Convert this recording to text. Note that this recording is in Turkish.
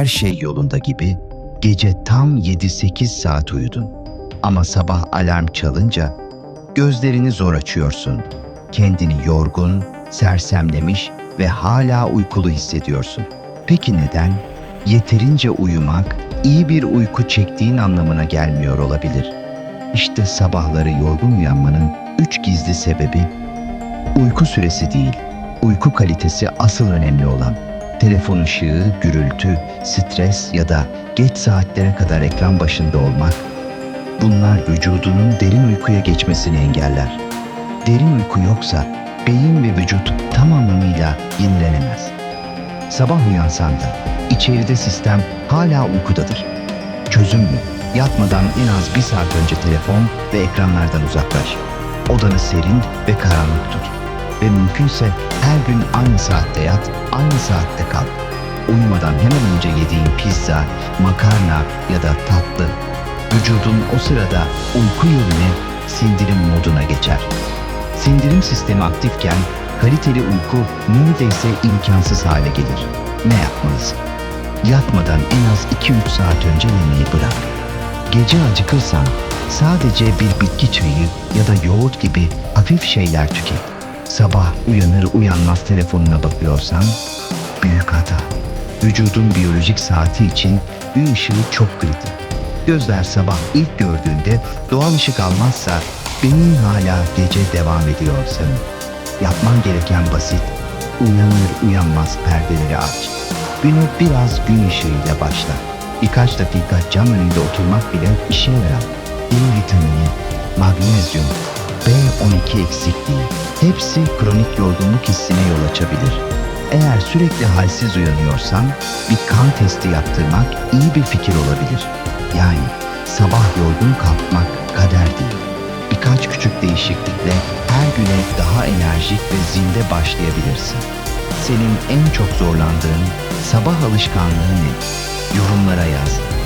her şey yolunda gibi gece tam 7-8 saat uyudun. Ama sabah alarm çalınca gözlerini zor açıyorsun. Kendini yorgun, sersemlemiş ve hala uykulu hissediyorsun. Peki neden? Yeterince uyumak iyi bir uyku çektiğin anlamına gelmiyor olabilir. İşte sabahları yorgun uyanmanın üç gizli sebebi uyku süresi değil, uyku kalitesi asıl önemli olan. Telefon ışığı, gürültü, stres ya da geç saatlere kadar ekran başında olmak bunlar vücudunun derin uykuya geçmesini engeller. Derin uyku yoksa beyin ve vücut tam anlamıyla yenilenemez. Sabah uyansan da içeride sistem hala uykudadır. Çözüm mü? Yatmadan en az bir saat önce telefon ve ekranlardan uzaklaş. Odanı serin ve karanlık tut. Ve mümkünse her gün aynı saatte yat, aynı saatte kalk. Uyumadan hemen önce yediğin pizza, makarna ya da tatlı. Vücudun o sırada uyku yerine sindirim moduna geçer. Sindirim sistemi aktifken kaliteli uyku neredeyse imkansız hale gelir. Ne yapmalısın? Yatmadan en az 2-3 saat önce yemeği bırak. Gece acıkırsan sadece bir bitki çayı ya da yoğurt gibi hafif şeyler tüket. Sabah uyanır uyanmaz telefonuna bakıyorsan büyük hata. Vücudun biyolojik saati için gün ışığı çok kritik. Gözler sabah ilk gördüğünde doğal ışık almazsa beyin hala gece devam ediyor senin. Yapman gereken basit. Uyanır uyanmaz perdeleri aç. Güne biraz gün ışığıyla başla. Birkaç dakika cam önünde oturmak bile işe yarar. D vitamini, magnezyum, B12 eksikliği hepsi kronik yorgunluk hissine yol açabilir. Eğer sürekli halsiz uyanıyorsan bir kan testi yaptırmak iyi bir fikir olabilir. Yani sabah yorgun kalkmak kader değil. Birkaç küçük değişiklikle her güne daha enerjik ve zinde başlayabilirsin. Senin en çok zorlandığın sabah alışkanlığı ne? Yorumlara yaz.